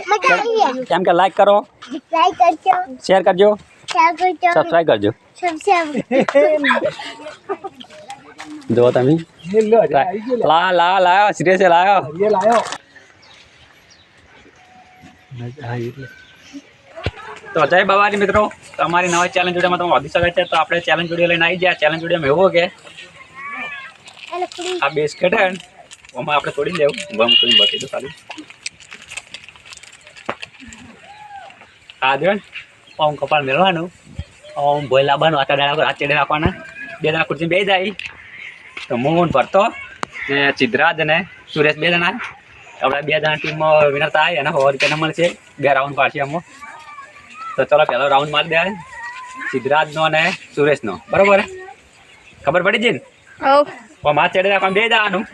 channel का like करो like कर जो शेयर कर जो सब्सक्राइब कर जो दो तभी ला ला लाओ सीरियस से लाओ ये लाओ तो अजय बाबा जी मित्रों तो हमारी नवा चैलेंज वीडियो में तुम आदि स्वागत है तो आप चैलेंज वीडियो लेने आई जाए चैलेंज वीडियो में हो गए आ बिस्किट है वो मैं आप छोड़ी देव वो मैं तुम्हें बता खाली આ દેવાન ઓમ કપાળ મેળવાનું ઓમ ભોય લાવવાનું આટલા દાડા હાથ ચડે રાખવાના બે દાડા ખુરશી બે જાય તો મોહન ભરતો ને ચિદ્રાજ અને સુરેશ બે જણા આપણે બે જણા ટીમમાં વિનર થાય અને હોર રૂપિયા મળશે બે રાઉન્ડ પાડશે અમુક તો ચલો પહેલો રાઉન્ડ મારી દે સિદ્ધરાજનો અને સુરેશનો બરોબર ખબર પડી જઈને ઓમ હાથ ચડે રાખવાનું બે જવાનું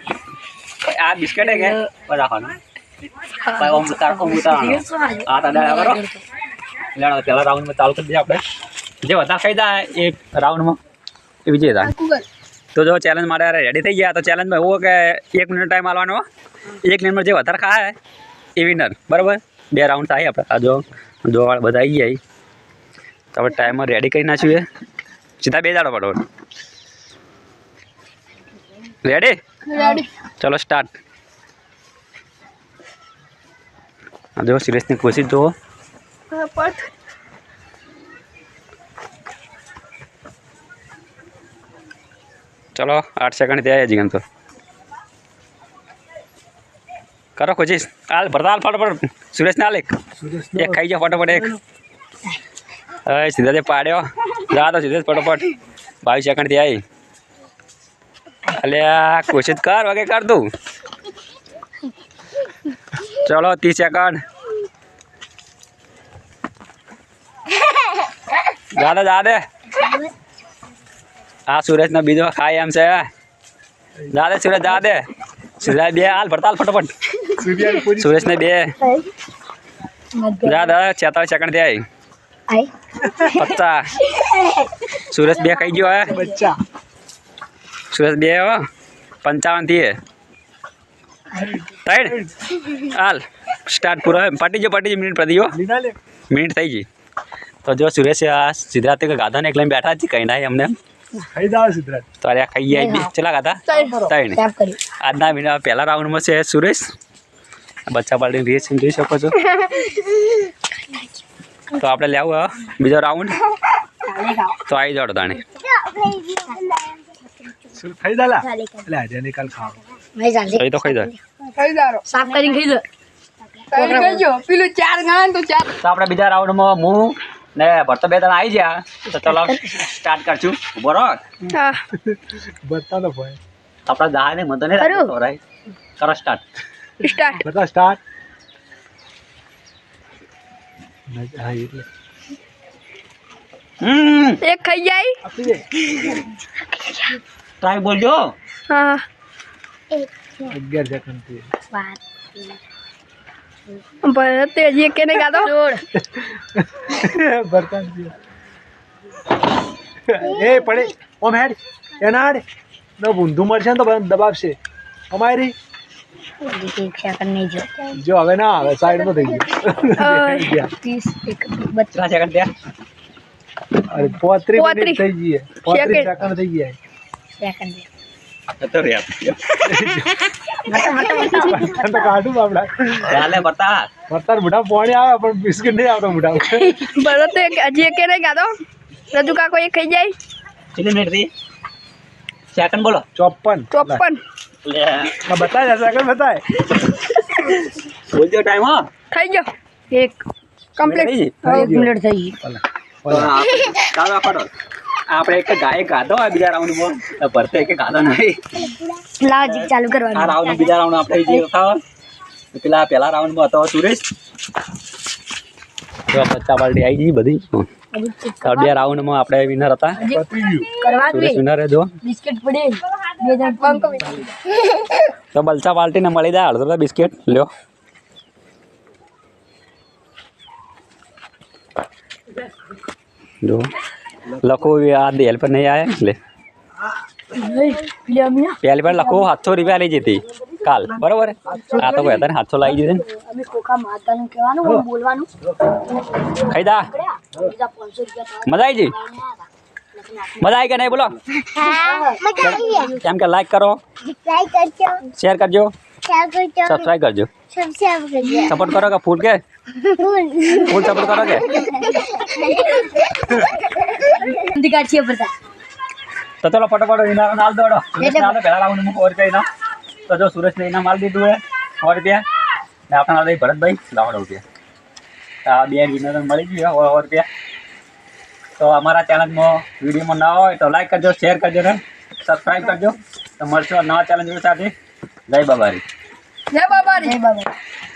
આ બિસ્કટ કે રાખવાનું ઓમ ઉતાર ઓમ ઉતારવાનું આ તાડા કરો લેણા પહેલા રાઉન્ડ માં ચાલ કરી દી આપડે જે વધારે ખાઈ જાય એક રાઉન્ડ માં એ વિજેતા તો જો ચેલેન્જ મારે રેડી થઈ ગયા તો ચેલેન્જ મે એવો કે 1 મિનિટ ટાઈમ આલવાનો હો એક નંબર જે વધારે ખાયા હે એ વિનર બરાબર બે રાઉન્ડ સાહે આપડે આ જો દોવાળા બધા આવી જાય હવે ટાઈમર રેડી કરી ના છુ એ સીધા બે દાડો પડવો રેડી ચાલો સ્ટાર્ટ હવે વિશેષ ને કોશિશ જો ખપટ ચલો 8 સેકન્ડ દે આ જંગ તો કરો ખોજી આલ ભરતા આલ ફટાફટ સુરેશ નાલેક એક ખાઈ જા ફટાફટ એક એ સીધા દે પાડ્યો જવા તો સીધે ફટાફટ 22 સેકન્ડ દે આલયા કોશિશ કર વગે કર તું ચલો 30 સેકન્ડ दादा दादे आ सूरज ने बीजवा खाए हमसे दादे सूरज दादे सूरज बे हाल पड़ताल फटाफट सूरज ने बे दादा चेता चकन दे आई पत्ता सूरज बे खाई गयो है बच्चा सूरज बे हो पंचावन थी टाइड स्टार्ट पूरा पटी जो पटी जो मिनट पड़ी हो मिनट थी जी તો જો સુરેશ આ સિદ્ધાર્થ કે ગાધાને એક લઈને બેઠા છે કઈ ના અમને તો અરે ખાઈ આવી ચલા ગાધા ત્રણ આજના મહિના પહેલા રાઉન્ડમાં છે સુરેશ બચ્ચા પાડીને રિએક્શન જોઈ શકો છો તો આપણે લેવું બીજો રાઉન્ડ તો આવી જાડો તાણે ખાઈ દાલા લે આજે નિકાલ તો ખાઈ દે ખાઈ દારો સાફ કરીને ખાઈ દે તો આપણે બીજા રાઉન્ડમાં હું ને ભરતા બે તને આવી ગયા તો ચલો સ્ટાર્ટ કરશું ઉભો રહો હા ભરતા તો ભાઈ આપણા દા ને મને નહીં રાખતો રાઈ કરો સ્ટાર્ટ સ્ટાર્ટ ભરતા સ્ટાર્ટ હા એટલે હમ એક ખાઈ જાય આપી દે ટ્રાય બોલજો હા 11 સેકન્ડ થી વાત भरत ये कहने का तो छोड़ बर्तन ए पड़े ओम हेड एनाड न बुंधू मरशन तो दबाव से અમારી જો હવે ના આવે સાઈડ માં થઈ ગયું ત્રીસ એક બત્રીસ સેકન્ડ ત્યાં અરે પોત્રી થઈ ગઈ પોત્રીસ સેકન્ડ થઈ ગયા સેકન્ડ તો રે આવે પણ બિસ્કિટ નહીં આવતો મોટા બરો હજી એક નહીં ગાતો રજુ કાકો એ ખાઈ જાય કેટલી બોલો ચોપન ચોપન બતાય સેકન્ડ બતાય હા થઈ ગયો એક કમ્પ્લીટ એક મિનિટ થઈ ગઈ આપણે એક ગાય ગાધો હોય બીજા રાઉન્ડમાં ભરતે એક ગાધો નહીં લાવ ચાલુ કરવાનું આ રાઉન્ડ બીજા રાઉન્ડ આપણે જે હતા પેલા પેલા રાઉન્ડ માં હતો સુરેશ પચ્ચા પાર્ટી આવી ગઈ બધી રાઉન્ડ માં આપણે વિનર હતા સુરેશ વિનર જો તો બલચા બાલટી ને મળી જાય અડધો બિસ્કિટ લ્યો જો लखो आदि हेल्प नहीं आया ले पहले पर लखो हाथों रिपे आ जीती काल बराबर आ तो कहता हाथों लाई दी थी खरीदा मजा आई जी मजा आई क्या नहीं बोलो क्या क्या लाइक करो शेयर कर जो सब्सक्राइब कर जो सपोर्ट करोगे फूल के फूल सपोर्ट करोगे అందుకని చెబుతా తతలో పటపట వినాలి నాలుగు దోడ నాలుగు పెళ్ళ రాకుండా ముక్కు ఓడిపోయినా తతో સુરત ને એના માલ દીધું હે સો રૂપિયા ને આપણા લઈ ભરતભાઈ લાવડો રૂપિયા આ બે વિનર મળી ગયું સો રૂપિયા તો અમારા ચેનલમાં વિડીયોમાં ના હોય તો લાઈક કરજો શેર કરજો ને સબસ્ક્રાઈબ કરજો તો મળશું નવા ચેનલ સાથે જય બાબારી જય બાબારી જય બાબારી